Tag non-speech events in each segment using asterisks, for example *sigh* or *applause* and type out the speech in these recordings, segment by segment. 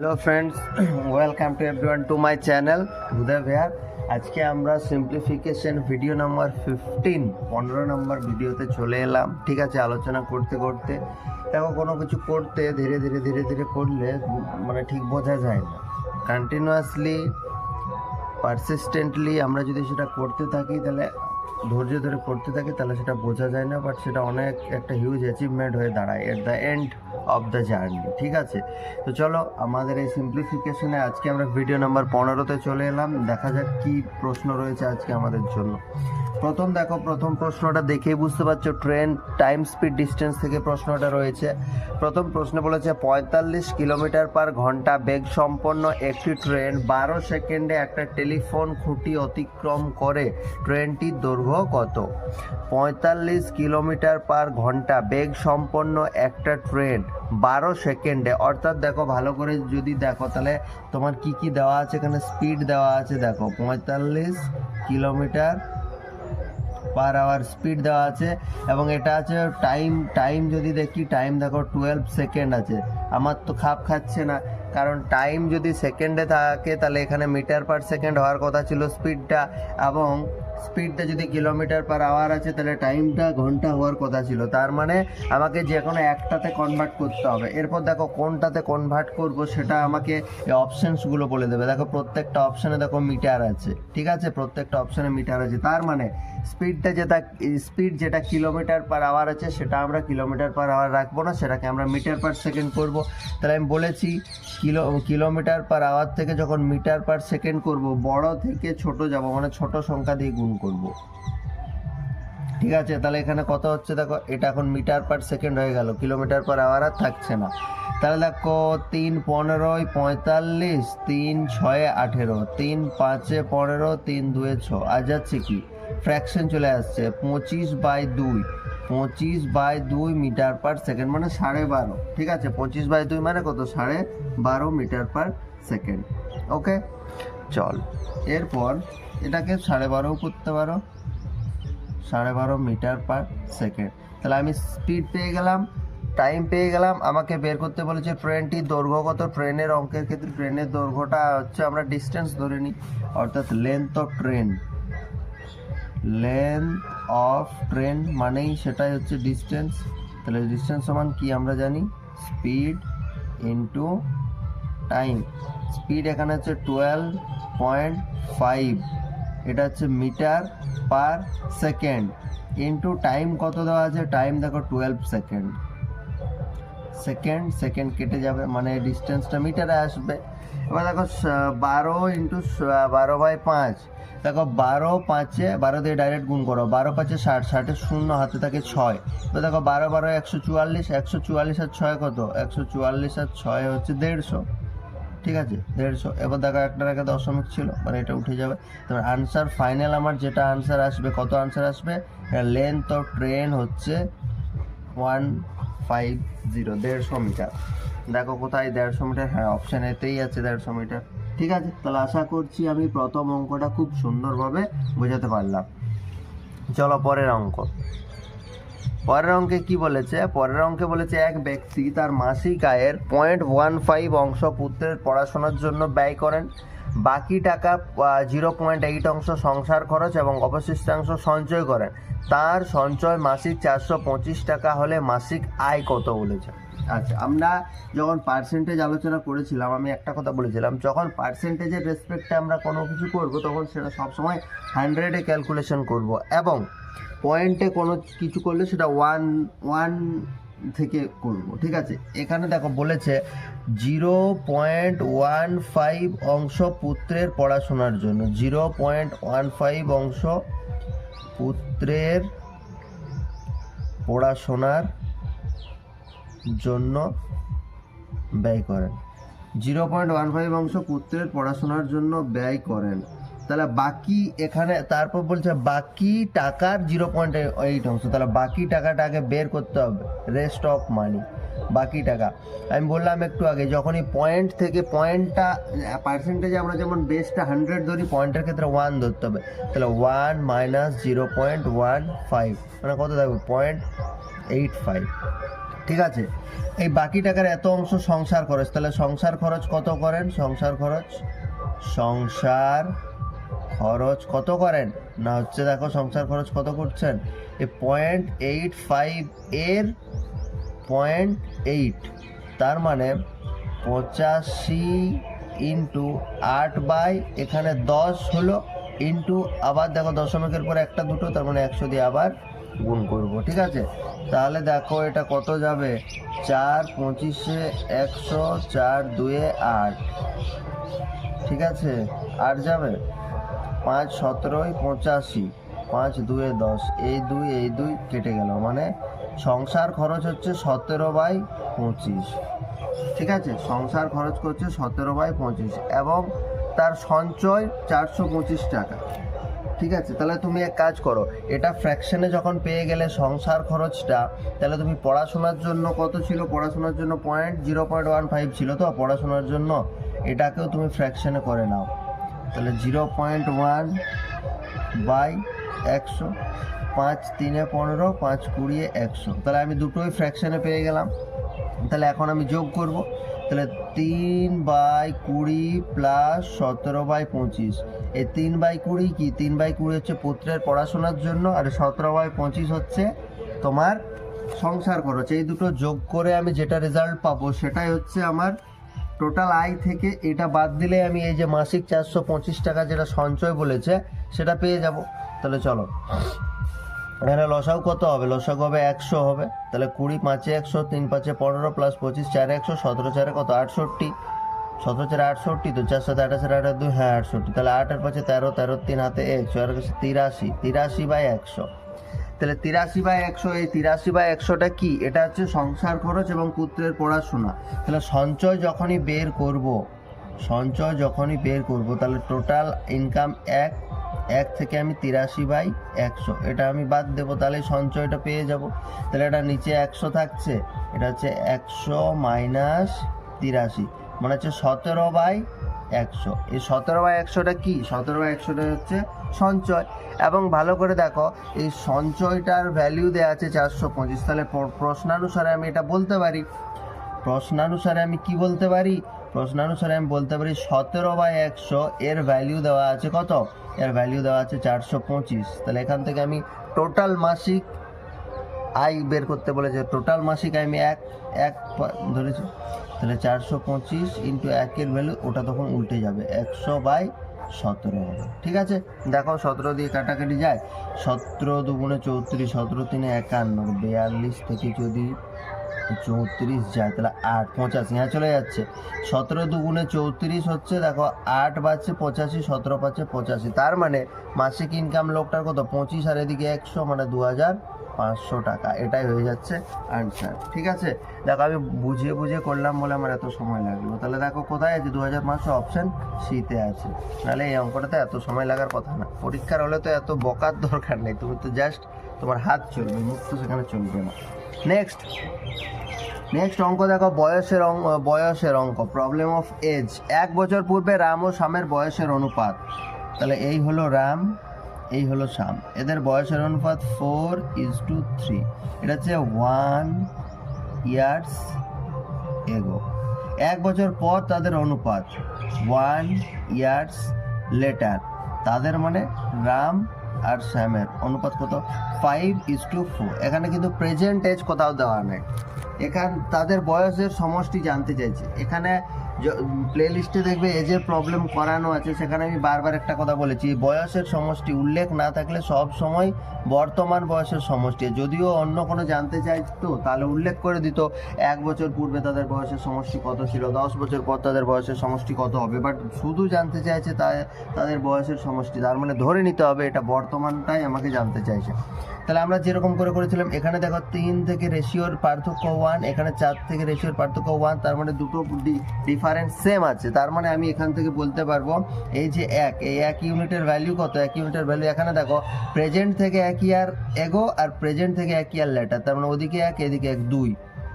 Hello friends welcome to everyone to my channel হুদা ভেয়ার আজকে আমরা সিম্পলিফিকেশন ভিডিও নাম্বার ফিফটিন পনেরো নম্বর ভিডিওতে চলে এলাম। ঠিক আছে, আলোচনা করতে করতে। দেখো, কোনো কিছু করতে ধীরে ধীরে ধীরে ধীরে করলে মানে ঠিক বোঝা যায় না। কন্টিনিউয়াসলি পারসিস্টেন্টলি আমরা যদি সেটা করতে থাকি, তাহলে ধৈর্য ধরে করতে থাকে, তাহলে সেটা বোঝা যায় না বাট সেটা অনেক একটা হিউজ অ্যাচিভমেন্ট হয়ে দাঁড়ায় at the end of the journey ঠিক আছে? তো চলো, আমাদের এই সিম্পলিফিকেশনে আজকে আমরা ভিডিও নাম্বার পনেরোতে চলে এলাম, দেখা যাক কী প্রশ্ন রয়েছে আজকে আমাদের জন্য। প্রথম দেখো, প্রথম প্রশ্নটা দেখেই বুঝতে পারছ, ট্রেন টাইম স্পিড ডিস্টেন্স থেকে প্রশ্নটা রয়েছে। প্রথম প্রশ্ন বলেছে, পঁয়তাল্লিশ কিলোমিটার পার ঘণ্টা বেগ সম্পন্ন একটি ট্রেন বারো সেকেন্ডে একটা টেলিফোন খুঁটি অতিক্রম করে, ট্রেনটির দৈর্ঘ্য কত? পঁয়তাল্লিশ কিলোমিটার পার ঘণ্টা বেগ সম্পন্ন একটা ট্রেন বারো সেকেন্ডে, অর্থাৎ দেখো, ভালো করে যদি দেখো, তাহলে তোমার কি কি দেওয়া আছে এখানে? স্পিড দেওয়া আছে, দেখো, পঁয়তাল্লিশ কিলোমিটার পার আওয়ার স্পিড দেওয়া আছে এবং এটা আছে টাইম টাইম যদি দেখি টাইম দেখো টুয়েলভ সেকেন্ড আছে। আমার তো খাপ খাচ্ছে না, কারণ টাইম যদি সেকেন্ডে থাকে, তাহলে এখানে মিটার পার সেকেন্ড হওয়ার কথা ছিল স্পিডটা এবং স্পিডটা যদি কিলোমিটার পার আওয়ার আছে, তাহলে টাইমটা ঘণ্টা হওয়ার কথা ছিল। তার মানে আমাকে যে কোনো একটাতে কনভার্ট করতে হবে। এরপর দেখো কোনটাতে কনভার্ট করব সেটা আমাকে অপশানসগুলো বলে দেবে। দেখো প্রত্যেকটা অপশানে দেখো মিটার আছে, ঠিক আছে? প্রত্যেকটা অপশানে মিটার আছে। তার মানে স্পিডটা যেটা স্পিড যেটা কিলোমিটার পার আওয়ার আছে, সেটা আমরা কিলোমিটার পার আওয়ার রাখব না। সেটাকে আমরা মিটার পার সেকেন্ড করব। তাহলে আমি বলেছি, কিলো কিলোমিটার পার আওয়ার থেকে যখন মিটার পার সেকেন্ড করব, বড় থেকে ছোট যাব মানে ছোট সংখ্যা দিয়ে গুণ করব। ঠিক আছে? তাহলে এখানে কত হচ্ছে? দেখো, এটা এখন মিটার পার সেকেন্ড হয়ে গেল। কিলোমিটার পার আওয়ার আর থাকছে না। তাহলে দেখো, তিন পনেরোই পঁয়তাল্লিশ, তিন ছয়ে আঠেরো, তিন পাঁচে পনেরো, তিন দুয়ে ছ। আর যাচ্ছে কি? ফ্র্যাকশন চলে আসছে। পঁচিশ বাই দুই। পঁচিশ বাই দুই মিটার পার সেকেন্ড মানে সাড়ে বারো। ঠিক আছে? পঁচিশ বাই দুই মানে কত? সাড়ে বারো মিটার পার সেকেন্ড। ওকে? চল। এরপর এটাকে সাড়ে বারোও করতে পারো। সাড়ে বারো মিটার পার সেকেন্ড। তাহলে আমি স্পিড পেয়ে গেলাম টাইম পেয়ে গেলাম। আমাকে বের করতে বলেছে ট্রেনটির দৈর্ঘ্য কত? ট্রেনের অঙ্কের ক্ষেত্রে ট্রেনের দৈর্ঘ্যটা হচ্ছে আমরা ডিস্টেন্স ধরে নিই। অর্থাৎ length of train length of train মানেই সেটাই হচ্ছে ডিস্টেন্স তাহলে ডিস্টেন্স সমান কি আমরা জানি? স্পিড ইন্টু টাইম স্পিড এখানে হচ্ছে টুয়েলভ পয়েন্ট ফাইভ এটা হচ্ছে metre per second. Into time কত দেওয়া আছে? টাইম দেখো টুয়েলভ সেকেন্ড সেকেন্ড সেকেন্ড কেটে যাবে মানে ডিস্টেন্সটা মিটারে আসবে। এবার দেখো বারো ইন্টু বারো বাই পাঁচ। দেখো, বারো পাঁচে, বারো দিয়ে ডাইরেক্ট গুণ করো। বারো পাঁচে ষাট ষাটের শূন্য, হাতে থাকে ছয়। এবার দেখো, বারো বারো, একশো চুয়াল্লিশ একশো চুয়াল্লিশ আর ছয় কত? একশো চুয়াল্লিশ আর ছয় হচ্ছে দেড়শো। ঠিক আছে? দেড়শো, এবার দেখো একটার আগে দশমিক ছিল মানে এটা উঠে যাবে। তারপর আনসার ফাইনাল আমার যেটা আনসার আসবে, কত আনসার আসবে? লেন্থ অফ ট্রেন হচ্ছে ওয়ান ফাইভ জিরো দেড়শো মিটার। দেখো কোথায় দেড়শো মিটার? হ্যাঁ অপশান এতেই আছে দেড়শো মিটার। ঠিক আছে? তাহলে আশা করছি আমি প্রথম অঙ্কটা খুব সুন্দরভাবে বোঝাতে পারলাম। চলো পরের অঙ্ক। পরের অঙ্কে কি বলেছে? পরের অঙ্কে বলেছে, এক ব্যক্তি তার মাসিক আয়ের পয়েন্ট ওয়ান ফাইভ অংশ পুত্রের পড়াশোনার জন্য ব্যয় করেন। বাকি টাকা জিরো পয়েন্ট এইট অংশ সংসার খরচ এবং অবশিষ্টাংশ সঞ্চয় করেন। তার সঞ্চয় মাসিক চারশো পঁচিশ টাকা হলে মাসিক আয় কত বলেছে? আচ্ছা আমরা যখন পার্সেন্টেজ আলোচনা করেছিলাম, আমি একটা কথা বলেছিলাম, যখন পার্সেন্টেজের রেসপেক্টে আমরা কোনো কিছু করব, তখন সেটা সবসময় হান্ড্রেডে ক্যালকুলেশন করব। এবং পয়েন্টে কোনো কিছু করলে সেটা ওয়ান ওয়ান থেকে করব, ঠিক আছে? এখানে দেখো বলেছে জিরো পয়েন্ট ওয়ান ফাইভ অংশ পুত্রের পড়াশোনার জন্য। জিরো পয়েন্ট ওয়ান ফাইভ অংশ পুত্রের পড়াশোনার জন্য ব্যয় করেন। জিরো পয়েন্ট ওয়ান ফাইভ অংশ পুত্রের পড়াশোনার জন্য ব্যয় করেন। তাহলে বাকি এখানে তারপর বলছে বাকি টাকার জিরো পয়েন্ট এইট অংশ তাহলে বাকি টাকাটা আগে বের করতে হবে। রেস্ট অফ মানি বাকি টাকা। আমি বললাম একটু আগে, যখনই পয়েন্ট থেকে পয়েন্টটা পার্সেন্টেজে আমরা যেমন বেসটা হান্ড্রেড ধরি পয়েন্টের ক্ষেত্রে ওয়ান ধরতে হবে। তাহলে one minus zero point one five মানে কত থাকবে? পয়েন্ট এইট ফাইভ ঠিক আছে? এই বাকি টাকার এত অংশ সংসার খরচ। তাহলে সংসার খরচ কত করেন? সংসার খরচ? সংসার খরচ কত করেন? না হচ্ছে দেখো সংসার খরচ কত করছেন? এই পয়েন্ট এইট ফাইভ এর পয়েন্ট এইট তার মানে পঁচাশি ইন্টু আট বাই এখানে দশ হলো ইন্টু আবার দেখো দশমিকের পরে একটা দুটো, তার মানে একশো দিয়ে আবার গুণ করব, ঠিক আছে? তাহলে দেখো এটা কত যাবে? চার পঁচিশে একশো, চার দুয়ে আট, ঠিক আছে? আট যাবে? পাঁচ সতেরোই পঁচাশি, পাঁচ দুয়ে দশ, এই দুই এই দুই কেটে গেল। মানে সংসার খরচ হচ্ছে সতেরো বাই পঁচিশ। ঠিক আছে? সংসার খরচ করছে সতেরো বাই পঁচিশ এবং তার সঞ্চয় চারশো পঁচিশ টাকা। ঠিক আছে? তাহলে তুমি এক কাজ করো, এটা ফ্র্যাকশনে যখন পেয়ে গেলে সংসার খরচটা, তাহলে তুমি পড়াশোনার জন্য কত ছিল? পড়াশোনার জন্য point zero point one five ছিল তো? পড়াশোনার জন্য এটাকেও তুমি ফ্র্যাকশনে করে নাও। তাহলে জিরো পয়েন্ট ওয়ান বাই একশো, পাঁচ তিনে পনেরো, পাঁচ কুড়িয়ে একশো। তাহলে আমি দুটোই ফ্র্যাকশানে পেয়ে গেলাম। তাহলে এখন আমি যোগ করব। তাহলে তিন বাই কুড়ি প্লাস সতেরো বাই পঁচিশ। এই তিন বাই কুড়ি কি? তিন বাই কুড়ি হচ্ছে পুত্রের পড়াশোনার জন্য, আর সতেরো বাই পঁচিশ হচ্ছে তোমার সংসার খরচ। এই দুটো যোগ করে আমি যেটা রেজাল্ট পাবো সেটাই হচ্ছে আমার টোটাল আয় থেকে এটা বাদ দিলে আমি এই যে মাসিক চারশো পঁচিশ টাকা যেটা সঞ্চয় বলেছে, সেটা পেয়ে যাব। তাহলে চলো। এখানে লসাও কত হবে? লসাগু হবে একশো হবে। তাহলে কুড়ি পাঁচে একশো, তিন পাঁচে পনেরো প্লাস পঁচিশ চারে একশো, সতেরো চারে কত? আটষট্টি। সতেরো চারে আটষট্টি, তো চার সাথে আঠাশের আঠাশ দুই হ্যাঁ আটষট্টি। তাহলে আটের পাঁচে তেরো তেরো তিন হাতে একশো আর কাছে তিরাশি তিরাশি বাই একশো। তাহলে তিরাশি বাই একশো, এই তিরাশি বাই একশোটা কি? এটা হচ্ছে সংসার খরচ এবং পুত্রের পড়াশোনা। তাহলে সঞ্চয় যখনই বের করব, সঞ্চয় যখনই বের করব, তাহলে টোটাল ইনকাম এক এক থেকে আমি তিরাশি বাই একশো। এটা আমি বাদ দেবো, তাহলে সঞ্চয়টা পেয়ে যাব। তাহলে এটা নিচে একশো থাকছে, এটা হচ্ছে একশো মাইনাস তিরাশি মানে হচ্ছে সতেরো বাই একশো। এই সতেরো বাই একশোটা কি? সতেরো বাই একশোটা হচ্ছে সঞ্চয়। এবং ভালো করে দেখো, এই সঞ্চয়টার ভ্যালু দেওয়া আছে চারশো পঁচিশ। তাহলে প্র- প্রশ্নানুসারে আমি এটা বলতে পারি। প্রশ্নানুসারে আমি কি বলতে পারি? প্রশ্নানুসারে আমি বলতে পারি সতেরো বাই একশো, এর ভ্যালু দেওয়া আছে কত? এর ভ্যালু দেওয়া আছে চারশো পঁচিশ। তাহলে এখান থেকে আমি টোটাল মাসিক আয় বের করতে বলেছে। টোটাল মাসিক আমি এক এক ধরেছি। তাহলে চারশো পঁচিশ ইন্টু একের ভ্যালু ওটা তখন উল্টে যাবে। একশো বাই সতেরো হবে। ঠিক আছে? দেখো সতেরো দিয়ে কাটাকাটি যায়। সতেরো দুগুণে চৌত্রিশ, সতেরো তিনে একান্ন, বিয়াল্লিশ থেকে যদি চৌত্রিশ যায়, তাহলে আট, পঁচাশি হ্যাঁ চলে যাচ্ছে। সতেরো দুগুণে চৌত্রিশ হচ্ছে, দেখো, আট বাজছে পঁচাশি, সতেরো পাচ্ছে পঁচাশি। তার মানে মাসিক ইনকাম লোকটার কত? পঁচিশ, আর এদিকে একশো মানে দু হাজার পাঁচশো টাকা। এটাই হয়ে যাচ্ছে আনসার ঠিক আছে? দেখো, আমি বুঝিয়ে বুঝিয়ে করলাম বলে আমার এত সময় লাগল। তাহলে দেখো কোথায় আছে? দু হাজার পাঁচশো অপশান সিতে আছে। নাহলে এই অঙ্কটাতে এত সময় লাগার কথা না। পরীক্ষার হলে তো এত বকার দরকার নেই। তুমি তো জাস্ট তোমার হাত চলবে, মুখ তো সেখানে চলবে না। নেক্সট নেক্সট অঙ্ক দেখো, বয়সের অঙ্ক বয়সের অঙ্ক প্রবলেম অফ এজ এক বছর পূর্বে রাম ও শ্যামের বয়সের অনুপাত। তাহলে এই হলো রাম এই হলো সাম। এদের বয়সের অনুপাত ফোর ইজ টু থ্রি এটা হচ্ছে ওয়ান ইয়ার্স এগো এক বছর পর তাদের অনুপাত ওয়ান ইয়ার্স লেটার তাদের মানে রাম আর শ্যামের অনুপাত কত? ফাইভ ইজ টু ফোর এখানে কিন্তু প্রেজেন্ট এজ কোথাও দেওয়া নেই। এখান তাদের বয়সের সমষ্টি জানতে চাইছে। এখানে প্লে লিস্টে দেখবে এজের প্রবলেম করানো আছে। সেখানে আমি বারবার একটা কথা বলেছি, বয়সের সমষ্টি, উল্লেখ না থাকলে সব সময় বর্তমান বয়সের সমষ্টি। যদিও অন্য কোনো জানতে চাইতো, তাহলে উল্লেখ করে দিত, এক বছর পূর্বে তাদের বয়সের সমষ্টি কত ছিল, দশ বছর পর তাদের বয়সের সমষ্টি কত হবে বাট শুধু জানতে চাইছে তা তাদের বয়সের সমষ্টি। তার মানে ধরে নিতে হবে এটা বর্তমানটাই আমাকে জানতে চাইছে। তাহলে আমরা যেরকম করে করেছিলাম, এখানে দেখো তিন থেকে রেশিওর পার্থক্য ওয়ান এখানে চার থেকে রেশিওর পার্থক্য ওয়ান তার মানে দুটো ডিফারেন্স সেম আছে। তার মানে আমি এখান থেকে বলতে পারব, এই যে এক, এই এক ইউনিটের ভ্যালু কত? এক ইউনিটের ভ্যালু এখানে দেখো প্রেজেন্ট থেকে এক ইয়ার এগো আর প্রেজেন্ট থেকে এক ইয়ার লেটার তার মানে ওদিকে এক, এদিকে এক, দুই,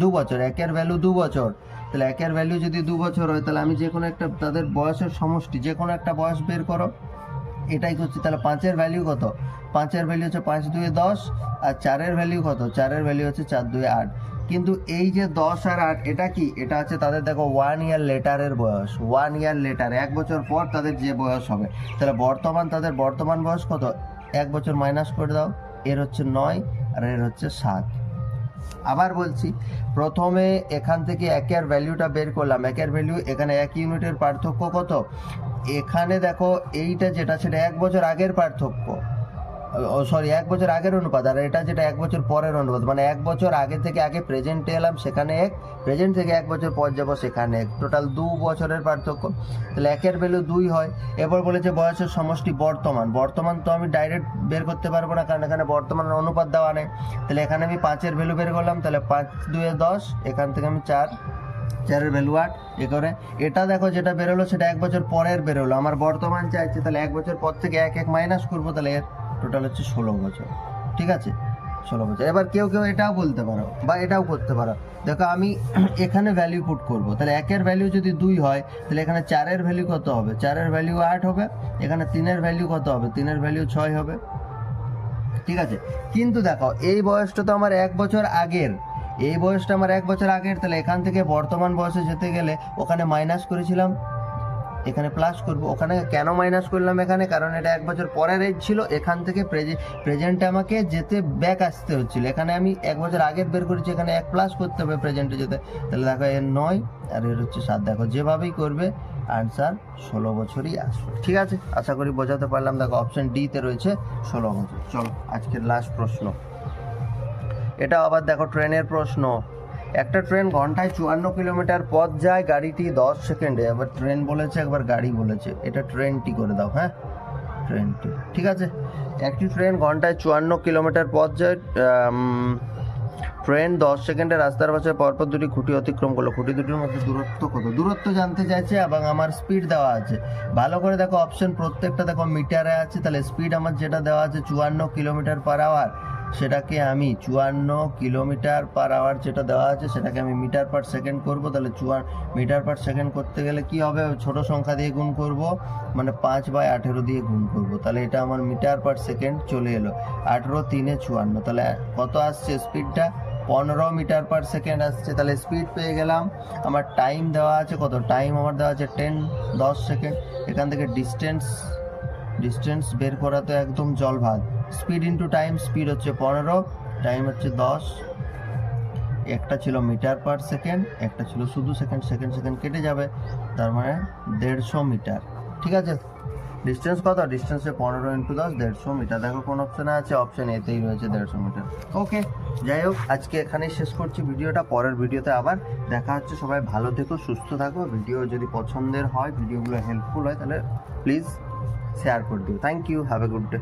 দু বছর, একের ভ্যালু দু বছর। তাহলে একের ভ্যালু যদি দু বছর হয়, তাহলে আমি যে কোনো একটা, তাদের বয়সের সমষ্টি যে কোনো একটা বয়স বের করো, এটাই করছি তাহলে পাঁচের ভ্যালু কত? পাঁচের ভ্যালু হচ্ছে পাঁচ দুয়ে দশ, আর চারের ভ্যালু কত? চারের ভ্যালু হচ্ছে চার দুয়ে আট। কিন্তু এই যে দশ আর আট, এটা কি? এটা হচ্ছে তাদের দেখো ওয়ান ইয়ার লেটারের বয়স। ওয়ান ইয়ার লেটার এক বছর পর তাদের যে বয়স হবে। তাহলে বর্তমান তাদের বর্তমান বয়স কত? এক বছর মাইনাস করে দাও, এর হচ্ছে নয় আর এর হচ্ছে সাত। আবার বলছি, প্রথমে এখান থেকে একের ভ্যালুটা বের করলাম। একের ভ্যালু এখানে এক ইউনিটের পার্থক্য কত? এখানে দেখো এইটা যেটা, সেটা এক বছর আগের পার্থক্য। সরি এক বছর আগের অনুপাত, আর এটা যেটা এক বছর পরের অনুপাত মানে এক বছর আগে থেকে আগে প্রেজেন্টে এলাম, সেখানে এক প্রেজেন্ট থেকে এক বছর পর যাব সেখানে এক। টোটাল দু বছরের পার্থক্য। তাহলে একের ভ্যালু দুই হয়। এবার বলেছে বয়সের সমষ্টি বর্তমান। বর্তমান তো আমি ডাইরেক্ট বের করতে পারব না, কারণ এখানে বর্তমান অনুপাত দেওয়া নেই। তাহলে এখানে আমি পাঁচের ভ্যালু বের করলাম, তাহলে পাঁচ দুয়ে দশ, এখান থেকে আমি চার, চারের ভ্যালু আট, এ করে। এটা দেখো যেটা বেরোলো, সেটা এক বছর পরের বেরোলো। আমার বর্তমান চাইছে, তাহলে এক বছর পর থেকে এক এক মাইনাস করব, তাহলে এর টোটাল হচ্ছে ষোলো বছর। ঠিক আছে? ষোলো বছর। এবার কেউ কেউ এটাও বলতে পারো বা এটাও করতে পারো। দেখো, আমি *clears throat* এখানে ভ্যালু পুট করব। তাহলে একের ভ্যালু যদি দুই হয়, তাহলে এখানে চারের ভ্যালু কত হবে? চারের ভ্যালু আট হবে, এখানে তিনের ভ্যালু কত হবে? তিনের ভ্যালু ছয় হবে। ঠিক আছে? কিন্তু দেখো, এই বয়সটা তো আমার এক বছর আগের। এই বয়সটা আমার এক বছর আগের, তাহলে এখান থেকে বর্তমান বয়সে যেতে গেলে ওখানে মাইনাস করেছিলাম। এখানে প্লাস করব। ওখানে কেন মাইনাস করলাম এখানে? কারণ এটা এক বছর পরের এজ ছিল। এখান থেকে প্রেজেন্টে আমাকে যেতে ব্যাক আসতে হচ্ছিল। এখানে আমি এক বছর আগের বের করেছি, এখানে এক প্লাস করতে হবে প্রেজেন্টে যেতে। তাহলে দেখো এর নয় আর এর হচ্ছে সাত। দেখো যেভাবেই করবে আনসার ষোলো বছরই আসবে। ঠিক আছে? আশা করি বোঝাতে পারলাম। দেখো অপশন ডিতে রয়েছে ষোলো বছর। চলো, আজকের লাস্ট প্রশ্ন। এটা আবার দেখো ট্রেনের প্রশ্ন। একটা ট্রেন ঘন্টায় চুয়ান্ন কিলোমিটার পথ যায়, গাড়িটি দশ সেকেন্ডে। এবার ট্রেন বলেছে, একবার গাড়ি বলেছে। এটা ট্রেনটি করে দাও হ্যাঁ? ট্রেনটি। ঠিক আছে? একটি ট্রেন ঘন্টায় চুয়ান্ন কিলোমিটার পথ যায় ট্রেন দশ সেকেন্ডে রাস্তার পাশে পরপর দুটি খুঁটি অতিক্রম করল। খুঁটি দুটির মধ্যে দূরত্ব কত? দূরত্ব জানতে চাইছে এবং আমার স্পিড দেওয়া আছে। ভালো করে দেখো অপশন প্রত্যেকটা দেখো মিটারে আছে। তাহলে স্পিড আমার যেটা দেওয়া আছে, চুয়ান্ন কিলোমিটার পার আওয়ার সেটাকে আমি চুয়ান্ন কিলোমিটার পার আওয়ার যেটা দেওয়া আছে, সেটাকে আমি মিটার পার সেকেন্ড করব। তাহলে চুয়ান মিটার পার সেকেন্ড করতে গেলে কি হবে? ছোট সংখ্যা দিয়ে গুণ করব মানে পাঁচ বাই আঠেরো দিয়ে গুণ করব। তাহলে এটা আমার মিটার পার সেকেন্ড চলে এলো। আঠেরো তিনে চুয়ান্ন। তাহলে কত আসছে স্পিডটা পনেরো মিটার পার সেকেন্ড আসছে। তাহলে স্পিড পেয়ে গেলাম। আমার টাইম দেওয়া আছে কত? টাইম আমার দেওয়া আছে টেন দশ সেকেন্ড এখান থেকে ডিস্টেন্স ডিস্টেন্স বের করা তো একদম জল ভাত স্পিড ইন্টু টাইম, স্পিড হচ্ছে পনেরো, টাইম হচ্ছে দশ। একটা ছিল মিটার পার সেকেন্ড, একটা ছিল শুধু সেকেন্ড সেকেন্ড সেকেন্ড কেটে যাবে, তার মানে দেড়শো মিটার। ঠিক আছে? ডিস্টেন্স কত? ডিস্টেন্সে পনেরো ইন্টু দশ, দেড়শো মিটার। দেখো কোন অপশানে আছে অপশান এতেই রয়েছে দেড়শো মিটার। ওকে যাই হোক, আজকে এখানেই শেষ করছি ভিডিওটা। পরের ভিডিওতে আবার দেখা হচ্ছে। সবাই ভালো থেকো, সুস্থ থাকো। ভিডিও যদি পছন্দের হয়, ভিডিওগুলো হেল্পফুল হয়, তাহলে প্লিজ শেয়ার করে দিও। Thank you have a good day